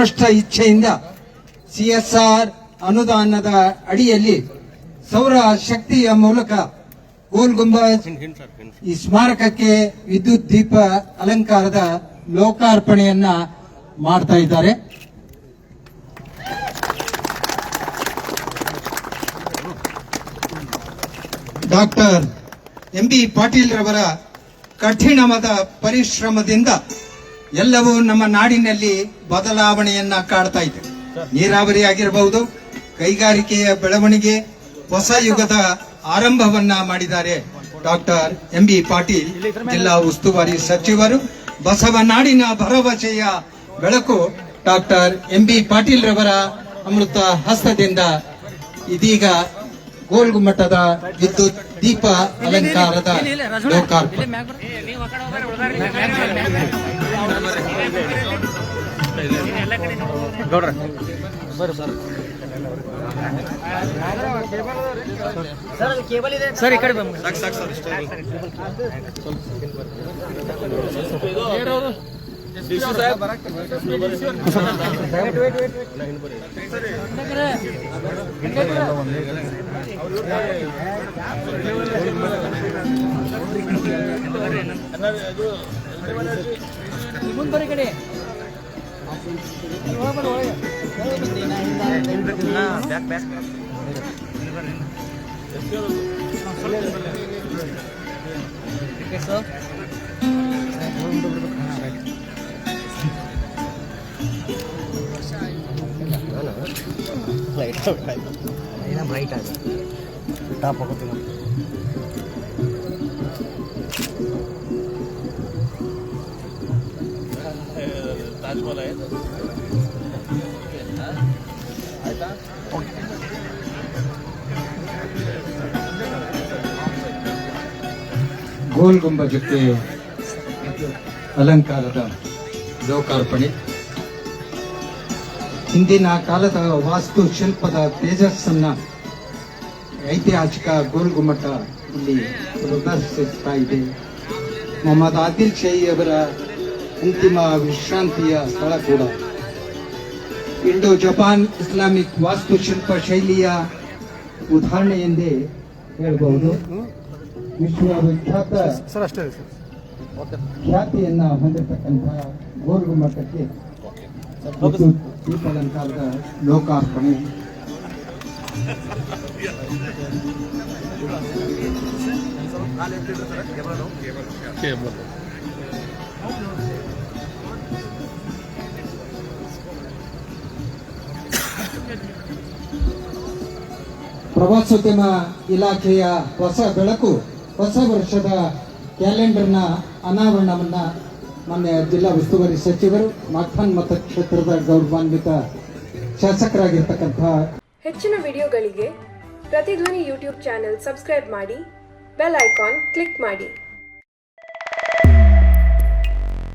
ಉತ್ಕೃಷ್ಟ ಇಚ್ಛೆಯಿಂದ ಸಿಎಸ್ಆರ್ ಅನುದಾನದ ಅಡಿಯಲ್ಲಿ ಸೌರ ಶಕ್ತಿಯ ಮೂಲಕ ಗೋಲ್ ಗುಂಬಜ್ ಈ ಸ್ಮಾರಕಕ್ಕೆ ವಿದ್ಯುತ್ ದೀಪ ಅಲಂಕಾರದ ಲೋಕಾರ್ಪಣೆಯನ್ನ ಮಾಡ್ತಾ ಇದ್ದಾರೆ. ಡಾಕ್ಟರ್ ಎಂ ಬಿ ಪಾಟೀಲ್ ರವರ ಕಠಿಣವಾದ ಪರಿಶ್ರಮದಿಂದ ಎಲ್ಲವೂ ನಮ್ಮ ನಾಡಿನಲ್ಲಿ ಬದಲಾವಣೆಯನ್ನ ಕಾಡ್ತಾ ಇದೆ ನೀರಾವರಿ ಆಗಿರಬಹುದು ಕೈಗಾರಿಕೆಯ ಬೆಳವಣಿಗೆ ಹೊಸ ಯುಗದ ಆರಂಭವನ್ನ ಮಾಡಿದ್ದಾರೆ ಡಾಕ್ಟರ್ ಎಂ ಬಿ ಪಾಟೀಲ್ ಜಿಲ್ಲಾ ಉಸ್ತುವಾರಿ ಸಚಿವರು ಬಸವನಾಡಿನ ಭರವಸೆಯ ಬೆಳಕು ಡಾಕ್ಟರ್ ಎಂ ಬಿ ಪಾಟೀಲ್ ರವರ ಅಮೃತ ಹಸ್ತದಿಂದ ಇದೀಗ ಗೋಲ್ಗುಮ್ಮಟದ ವಿದ್ಯುತ್ ದೀಪ ಅಲಂಕಾರದ ಲೋಕಾರ್ಪಣೆ ಸರ್ ಈ ಕಡೆ ಬನ್ನಿ ಮುಂದೆ ಬರೀ ಕಡೆ ಬ್ಯಾಕ್ ಬ್ಯಾಕ್ ಸರ್ ಲೈಟ್ ಏನೋ ಬ್ರೈಟ್ ಆಗಿದೆ ಟಾಪ್ ಹೋಗುತ್ತೆ ಗೋಲ್ ಗುಂಬಜಕ್ಕೆ ಅಲಂಕಾರದ ಲೋಕಾರ್ಪಣೆ. ಹಿಂದಿನ ಕಾಲದ ವಾಸ್ತು ಶಿಲ್ಪದ ತೇಜಸ್ಸನ್ನ ಐತಿಹಾಸಿಕ ಗೋಲ್ ಗುಮ್ಮಟ ಇಲ್ಲಿ ಪ್ರದರ್ಶಿಸ್ತಾ ಇದೆ. ಮೊಹಮ್ಮದ್ ಆದಿಲ್ ಅಂತಿಮ ವಿಶ್ರಾಂತಿಯ ಸ್ಥಳ ಕೂಡ. ಇಂಡೋ ಜಪಾನ್ ಇಸ್ಲಾಮಿಕ್ ವಾಸ್ತುಶಿಲ್ಪ ಶೈಲಿಯ ಉದಾಹರಣೆ ಎಂದೇ ಹೇಳಬಹುದು. ವಿಶ್ವವಿಖ್ಯಾತ ಖ್ಯಾತಿಯನ್ನ ಹೊಂದಿರತಕ್ಕಂತಹ ಗೋಲ್ಗು ಮಠಕ್ಕೆ ವಿದ್ಯುತ್ ದೀಪಾಲಂಕಾರದ ಲೋಕಾರ್ಪಣೆ. ಪ್ರವಾಸೋದ್ಯಮ ಇಲಾಖೆಯ ಹೊಸ ಬೆಳಕು, ಹೊಸ ವರ್ಷದ ಕ್ಯಾಲೆಂಡರ್ನ ಅನಾವರಣವನ್ನ ಮೊನ್ನೆ ಜಿಲ್ಲಾ ಉಸ್ತುವಾರಿ ಸಚಿವರು ಮಾಖಾನ್ ಮತಕ್ಷೇತ್ರದ ಗೌರವಾನ್ವಿತ ಶಾಸಕರಾಗಿರ್ತಕ್ಕಂತಹ ಹೆಚ್ಚಿನ ವಿಡಿಯೋಗಳಿಗೆ ಪ್ರತಿಧ್ವನಿ ಯೂಟ್ಯೂಬ್ ಚಾನೆಲ್ ಸಬ್ಸ್ಕ್ರೈಬ್ ಮಾಡಿ, ಬೆಲ್ ಐಕಾನ್ ಕ್ಲಿಕ್ ಮಾಡಿ.